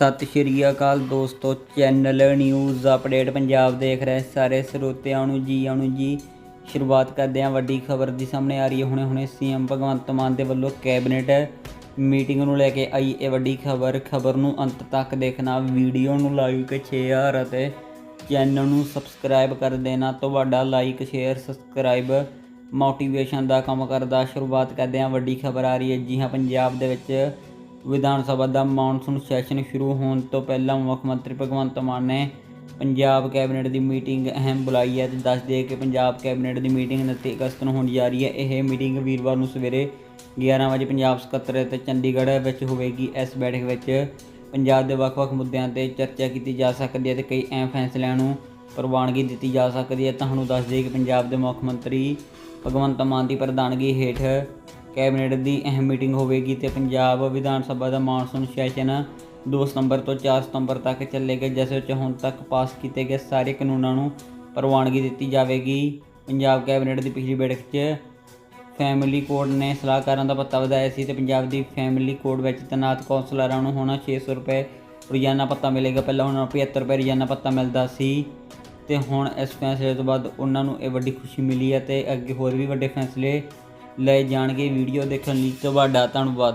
ਸਤਿ ਸ਼੍ਰੀ ਅਕਾਲ ਦੋਸਤੋ channel news update Punjab ਦੇਖ ਰਹੇ ਸਾਰੇ ਸਰੋਤਿਆਂ ਨੂੰ ਜੀ ਆਣੂ ਜੀ। ਸ਼ੁਰੂਆਤ ਕਰਦੇ ਹਾਂ ਵੱਡੀ ਖਬਰ ਦੀ ਸਾਹਮਣੇ ਆ ਰਹੀ ਹੈ। ਹੁਣੇ ਹੁਣੇ ਸੀਐਮ ਭਗਵੰਤ ਮਾਨ ਦੇ ਵੱਲੋਂ ਕੈਬਨਿਟ ਮੀਟਿੰਗ ਨੂੰ ਲੈ ਕੇ ਆਈ ਇਹ ਵੱਡੀ ਖਬਰ। ਖਬਰ ਨੂੰ ਅੰਤ ਤੱਕ ਦੇਖਣਾ, ਵੀਡੀਓ ਨੂੰ ਲਾਈਕ ਸ਼ੇਅਰ ਅਤੇ ਚੈਨਲ ਨੂੰ ਸਬਸਕ੍ਰਾਈਬ ਕਰ ਦੇਣਾ। ਤੁਹਾਡਾ ਲਾਈਕ ਸ਼ੇਅਰ ਸਬਸਕ੍ਰਾਈਬ ਮੋਟੀਵੇਸ਼ਨ ਦਾ ਕੰਮ ਕਰਦਾ। ਸ਼ੁਰੂਆਤ ਕਰਦੇ ਹਾਂ। ਵੱਡੀ ਖਬਰ ਆ ਰਹੀ ਹੈ ਜੀ ਹਾਂ, ਪੰਜਾਬ ਦੇ ਵਿੱਚ ਵਿਧਾਨ ਸਭਾ ਦਾ ਮੌਨਸੂਨ ਸੈਸ਼ਨ ਸ਼ੁਰੂ ਹੋਣ ਤੋਂ ਪਹਿਲਾਂ ਮੁੱਖ ਮੰਤਰੀ ਭਗਵੰਤ ਮਾਨ ਨੇ ਪੰਜਾਬ ਕੈਬਨਿਟ ਦੀ ਮੀਟਿੰਗ ਅਹਿਮ ਬੁਲਾਈ ਹੈ ਤੇ ਦੱਸ ਦਈਏ ਕਿ ਪੰਜਾਬ ਕੈਬਨਿਟ ਦੀ ਮੀਟਿੰਗ 29 ਅਗਸਤ ਨੂੰ ਹੋਣੀ ਜਾ ਰਹੀ ਹੈ। ਇਹ ਮੀਟਿੰਗ ਵੀਰਵਾਰ ਨੂੰ ਸਵੇਰੇ 11 ਵਜੇ ਪੰਜਾਬ ਸਕੱਤਰ ਤੇ ਚੰਡੀਗੜ੍ਹ ਵਿੱਚ ਹੋਵੇਗੀ। ਇਸ ਬੈਠਕ ਵਿੱਚ ਪੰਜਾਬ ਦੇ ਵੱਖ-ਵੱਖ ਮੁੱਦਿਆਂ ਤੇ ਚਰਚਾ ਕੀਤੀ ਜਾ ਸਕਦੀ ਹੈ ਤੇ ਕਈ ਅਹਿਮ ਫੈਸਲਿਆਂ ਨੂੰ ਪ੍ਰਵਾਨਗੀ ਦਿੱਤੀ ਜਾ ਸਕਦੀ ਹੈ। ਤੁਹਾਨੂੰ ਦੱਸ ਦਈਏ ਕਿ ਪੰਜਾਬ ਦੇ ਮੁੱਖ ਮੰਤਰੀ ਭਗਵੰਤ ਮਾਨ ਦੀ ਪ੍ਰਧਾਨਗੀ ਹੇਠ ਕੈਬਨਿਟ ਦੀ ਅਹਿਮ ਮੀਟਿੰਗ ਹੋਵੇਗੀ ਤੇ ਪੰਜਾਬ ਵਿਧਾਨ ਸਭਾ ਦਾ ਮਾਨਸੂਨ ਸੈਸ਼ਨ 2 ਸਤੰਬਰ ਤੋਂ 4 ਸਤੰਬਰ ਤੱਕ ਚੱਲੇਗਾ, ਜਿਸ ਵਿੱਚ ਹੁਣ ਤੱਕ ਪਾਸ ਕੀਤੇ ਗਏ ਸਾਰੇ ਕਾਨੂੰਨਾਂ ਨੂੰ ਪ੍ਰਵਾਨਗੀ ਦਿੱਤੀ ਜਾਵੇਗੀ। ਪੰਜਾਬ ਕੈਬਨਿਟ ਦੀ ਪਿਛਲੀ ਬੈਠਕ 'ਚ ਫੈਮਿਲੀ ਕੋਡ ਨੇ ਸਲਾਹਕਾਰਾਂ ਦਾ ਪੱਤਾ ਵਧਾਇਆ ਸੀ ਤੇ ਪੰਜਾਬ ਦੀ ਫੈਮਿਲੀ ਕੋਡ ਵਿੱਚ ਤੈਨਾਤ ਕੌਂਸਲਰਾਂ ਨੂੰ ਹੁਣ 600 ਰੁਪਏ ਰੋਜ਼ਾਨਾ ਪੱਤਾ ਮਿਲੇਗਾ। ਪਹਿਲਾਂ ਉਹਨਾਂ ਨੂੰ 75 ਰੁਪਏ ਰੋਜ਼ਾਨਾ ਪੱਤਾ ਮਿਲਦਾ ਸੀ ਤੇ ਹੁਣ ਇਸ ਫੈਸਲੇ ਤੋਂ ਬਾਅਦ ਉਹਨਾਂ ਨੂੰ ਇਹ ਵੱਡੀ ਖੁਸ਼ੀ ਮਿਲੀ ਹੈ ਤੇ ਅੱਗੇ ਹੋਰ ਵੀ ਵੱਡੇ ਫੈਸਲੇ ਲਏ ਜਾਣਗੇ ਵੀਡੀਓ ਦੇਖਣ ਲਈ। ਤੁਹਾਡਾ ਧੰਨਵਾਦ।